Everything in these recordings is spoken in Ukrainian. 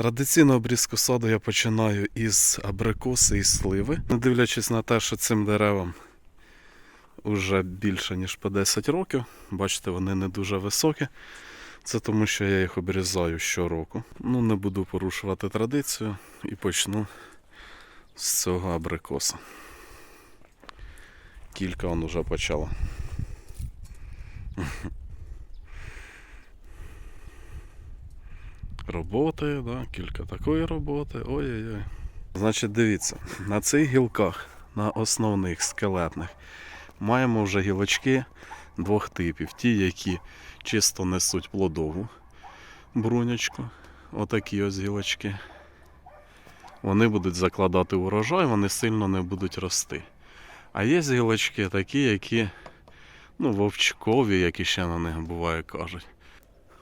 Традиційно обрізку саду я починаю із абрикоси і сливи. Не дивлячись на те, що цим деревам вже більше ніж по 10 років. Бачите, вони не дуже високі. Це тому, що я їх обрізаю щороку. Ну, не буду порушувати традицію і почну з цього абрикоса. Кілька он уже почало. Роботи, да, кілька такої роботи. Ой-ой-ой. Значить, дивіться, на цих гілках, на основних скелетних, маємо вже гілочки двох типів. Ті, які чисто несуть плодову брунячку. Отакі ось гілочки. Вони будуть закладати урожай, вони сильно не будуть рости. А є гілочки такі, які ну, вовчкові, як іще на них буває кажуть.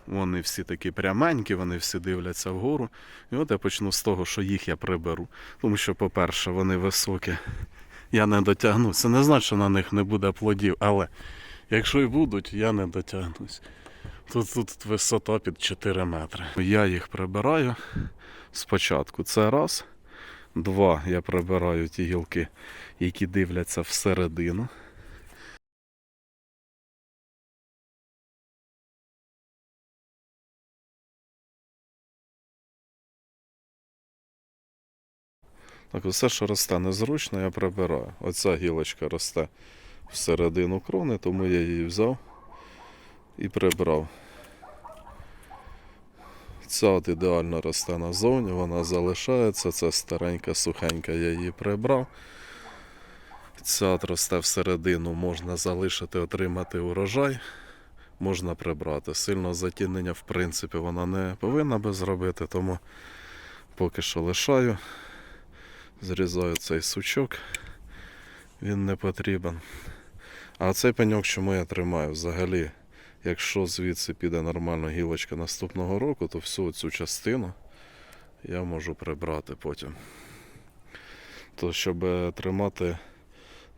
Вони всі такі пряменькі, вони всі дивляться вгору. І от я почну з того, що їх я приберу. Тому що, по-перше, вони високі. Я не дотягну. Це не значить, що на них не буде плодів, але якщо і будуть, я не дотягнусь. Тут, тут висота під 4 метри. Я їх прибираю спочатку. Це раз. Два, я прибираю ті гілки, які дивляться всередину. Так, усе, що росте незручно, я прибираю. Оця гілочка росте всередину крони, тому я її взяв і прибрав. Ця от ідеально росте назовні, вона залишається. Це старенька, сухенька, я її прибрав. Ця от росте всередину, можна залишити, отримати урожай, можна прибрати. Сильного затінення, в принципі, вона не повинна би зробити, тому поки що лишаю. Зрізаю цей сучок, він не потрібен. А цей пеньок чому я тримаю? Взагалі, якщо звідси піде нормальна гілочка наступного року, то всю цю частину я можу прибрати потім. То щоб е, тримати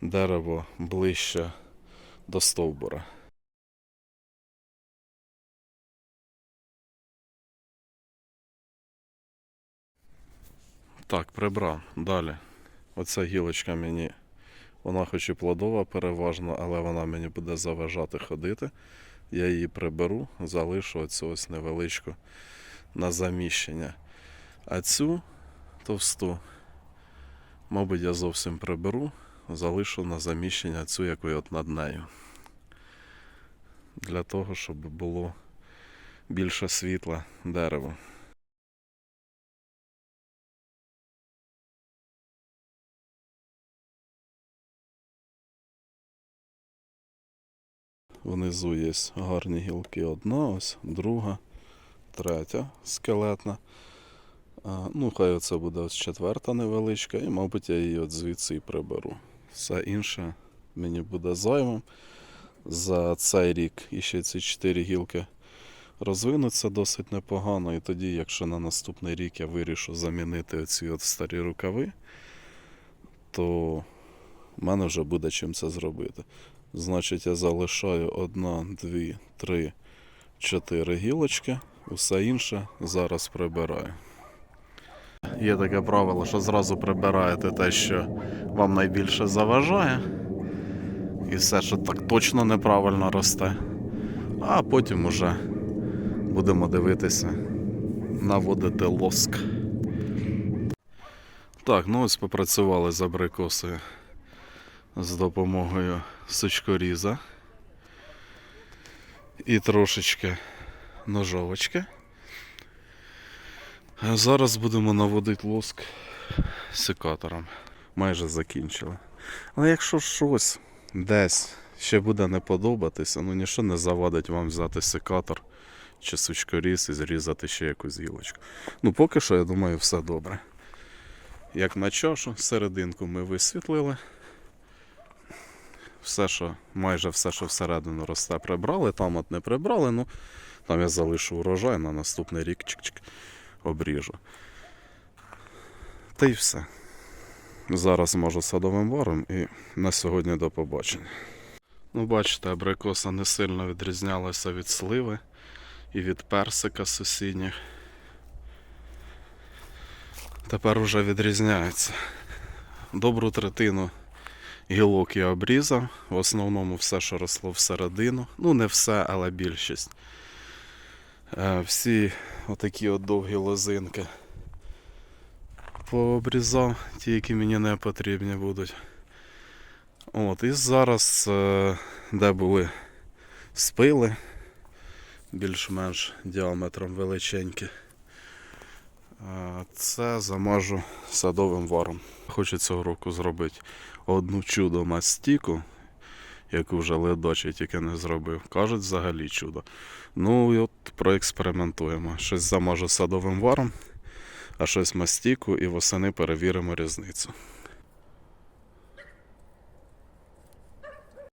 дерево ближче до стовбура. Так, прибрав. Далі. Оця гілочка мені, вона хоч і плодова переважно, але вона мені буде заважати ходити. Я її приберу, залишу оцю ось невеличку на заміщення. А цю товсту, мабуть, я зовсім приберу, залишу на заміщення цю, яку от над нею. Для того, щоб було більше світла дерева. Внизу є гарні гілки. Одна, ось, друга, третя скелетна. Ну, хай оце буде ось четверта невеличка, і, мабуть, я її от звідси і приберу. Все інше мені буде займом. За цей рік іще ці чотири гілки розвинуться досить непогано. І тоді, якщо на наступний рік я вирішу замінити оці от старі рукави, то в мене вже буде чим це зробити. Значить, я залишаю одна, дві, три, чотири гілочки, усе інше зараз прибираю. Є таке правило, що зразу прибираєте те, що вам найбільше заважає, і все, що так точно неправильно росте. А потім уже будемо дивитися, наводити лоск. Так, ну ось попрацювали з абрикосою з допомогою сучкоріза і трошечки ножовочки. Зараз будемо наводити лоск секатором. Майже закінчили. Але якщо щось десь ще буде не подобатися, ну нічого не завадить вам взяти секатор чи сучкоріз і зрізати ще якусь гілочку. Ну, поки що, я думаю, все добре. Як на чашу, серединку ми висвітлили все, що майже все, що всередину росте, прибрали. Там от не прибрали, ну там я залишу урожай на наступний рік чик-чик обріжу. Та й все. Зараз можу садовим варом і на сьогодні до побачення. Ну, бачите, абрикоса не сильно відрізнялася від сливи і від персика сусідніх. тепер уже відрізняються. Добру третину гілок я обрізав. В основному все, що росло всередину. Ну, не все, але більшість. Е, Всі отакі от довгі лозинки пообрізав, ті, які мені не потрібні будуть. От, і зараз, е, де були спили, більш-менш діаметром величенькі. Це замажу садовим варом. Хочу цього року зробити одну чудо мастіку, яку вже ледочі тільки не зробив. Кажуть, взагалі чудо. Ну і от проекспериментуємо. Щось замажу садовим варом, а щось мастіку і восени перевіримо різницю.